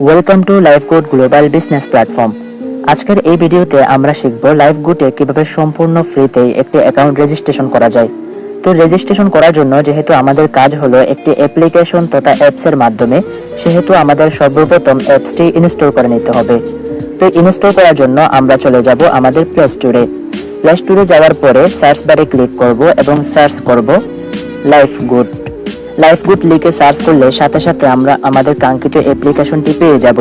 Welcome to life good global business platform আজকের এই ভিডিওতে আমরা শিখব লাইফগুডে কীভাবে সম্পূর্ণ ফ্রিতে একটি অ্যাকাউন্ট রেজিস্ট্রেশন করা যায়। তো রেজিস্ট্রেশন করার জন্য যেহেতু আমাদের কাজ হলো একটি অ্যাপ্লিকেশন তথা অ্যাপসের মাধ্যমে, সেহেতু আমাদের সর্বপ্রথম অ্যাপসটি ইনস্টল করে নিতে হবে। তো ইনস্টল করার জন্য আমরা চলে যাব আমাদের প্লে স্টোরে প্লে স্টোরে যাওয়ার পরে সার্চ বারে ক্লিক করব এবং সার্চ করব লাইফ গুড লাইফ গুড লিখে সার্চ করলে সাথে সাথে আমরা আমাদের কাঙ্ক্ষিত অ্যাপ্লিকেশনটি পেয়ে যাব।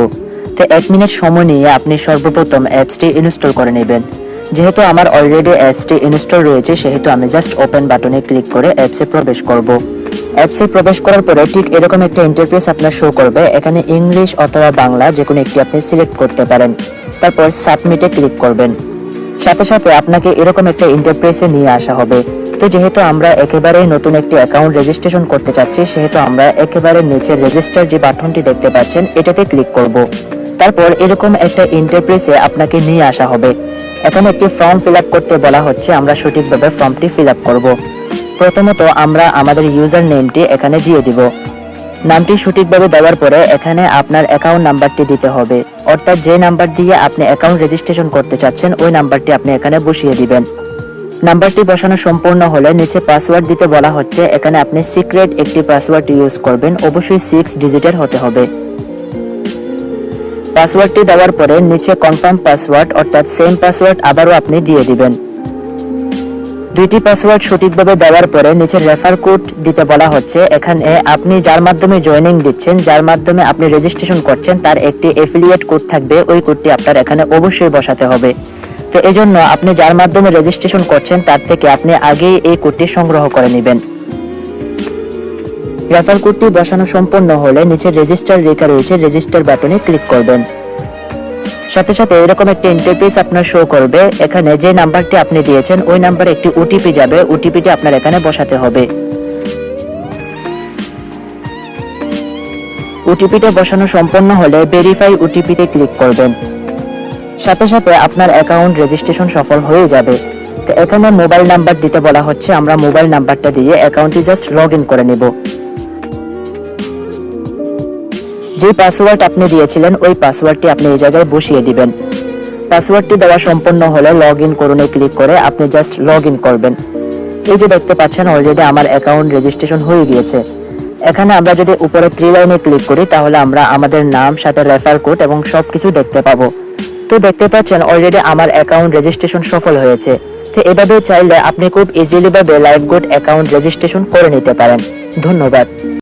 তো এক মিনিট সময় নিয়ে আপনি সর্বপ্রথম অ্যাপসটি ইনস্টল করে নেবেন। যেহেতু আমার অলরেডি অ্যাপসটি ইনস্টল রয়েছে, সেহেতু আমি জাস্ট ওপেন বাটনে ক্লিক করে অ্যাপসে প্রবেশ করব। অ্যাপসে প্রবেশ করার পরে ঠিক এরকম একটা ইন্টারফেস আপনার শো করবে। এখানে ইংলিশ অথবা বাংলা যে কোনো একটি আপনি সিলেক্ট করতে পারেন। তারপর সাবমিটে ক্লিক করবেন। সাথে সাথে আপনাকে এরকম একটা ইন্টারপ্রেসে নিয়ে আসা হবে। তো যেহেতু আমরা একেবারে নতুন একটি অ্যাকাউন্ট রেজিস্ট্রেশন করতে চাচ্ছি, সেহেতু আমরা একেবারে নিচে রেজিস্টার যে বাটনটি দেখতে পাচ্ছেন, এটাতে ক্লিক করব। তারপর এরকম একটা ইন্টারপ্রেসে আপনাকে নিয়ে আসা হবে। এখানে একটি ফর্ম ফিল করতে বলা হচ্ছে, আমরা সঠিকভাবে ফর্মটি ফিল করব। প্রথমত আমরা আমাদের ইউজার নেমটি এখানে দিয়ে দিব। নামটি সঠিকভাবে দেওয়ার পরে এখানে আপনার অ্যাকাউন্ট নাম্বারটি দিতে হবে। অর্থাৎ যে নাম্বার দিয়ে আপনি অ্যাকাউন্ট রেজিস্ট্রেশন করতে চাচ্ছেন, ওই নাম্বারটি আপনি এখানে বসিয়ে দিবেন। নাম্বারটি বসানো সম্পূর্ণ হলে নিচে পাসওয়ার্ড দিতে বলা হচ্ছে। এখানে আপনি সিক্রেট একটি পাসওয়ার্ড ইউজ করবেন। অবশ্যই সিক্স ডিজিটের হতে হবে। পাসওয়ার্ডটি দেওয়ার পরে নিচে কনফার্ম পাসওয়ার্ড অর্থাৎ সেম পাসওয়ার্ড আবারও আপনি দিয়ে দিবেন। দুইটি পাসওয়ার্ড সঠিকভাবে দেওয়ার পরে নিচে রেফার কোড দিতে বলা হচ্ছে। এখানে আপনি যার মাধ্যমে জয়েনিং দিচ্ছেন, যার মাধ্যমে আপনি রেজিস্ট্রেশন করছেন, তার একটি এফিলিয়েট কোড থাকবে। ওই কোডটি আপনার এখানে অবশ্যই বসাতে হবে। তো এই জন্য আপনি যার মাধ্যমে রেজিস্ট্রেশন করছেন, তার থেকে আপনি আগেই এই কোডটি সংগ্রহ করে নেবেন। রেফার কোডটি বসানো সম্পন্ন হলে নিচে রেজিস্টার লেখা রয়েছে রেজিস্টার বাটনে ক্লিক করবেন। সাথে সাথে এরকম একটা ইন্টারফেস আপনার শো করবে। এখানে যে নাম্বারটি আপনি দিয়েছেন, ওই নাম্বারে একটি ওটিপি যাবে। ওটিপিটি আপনার এখানে বসাতে হবে। ওটিপিটা বসানো সম্পন্ন হলে ভেরিফাই ওটিপিতে ক্লিক করবেন। সাথে সাথে আপনার অ্যাকাউন্ট রেজিস্ট্রেশন সফল হয়ে যাবে। তো এখানে মোবাইল নাম্বার দিতে বলা হচ্ছে, আমরা মোবাইল নাম্বারটা দিয়ে অ্যাকাউন্টটি জাস্ট লগ করে নেব। যে পাসওয়ার্ড আপনি দিয়েছিলেন, ওই পাসওয়ার্ডটি আপনি এই জায়গায় বসিয়ে দিবেন। পাসওয়ার্ডটি দেওয়া সম্পন্ন হলে লগ ইন করুনে ক্লিক করে আপনি জাস্ট লগ ইন করবেন। এই যে দেখতে পাচ্ছেন অলরেডি আমার অ্যাকাউন্ট রেজিস্ট্রেশন হয়ে গিয়েছে। এখানে আমরা যদি উপরে থ্রি লাইনে ক্লিক করি, তাহলে আমরা আমাদের নাম, সাথে রেফার কোড এবং সব কিছু দেখতে পাবো। তো দেখতে পাচ্ছেন অলরেডি আমার অ্যাকাউন্ট রেজিস্ট্রেশন সফল হয়েছে। তো এভাবে চাইলে আপনি খুব ইজিলিভাবে লাইফ গুড অ্যাকাউন্ট রেজিস্ট্রেশন করে নিতে পারেন। ধন্যবাদ।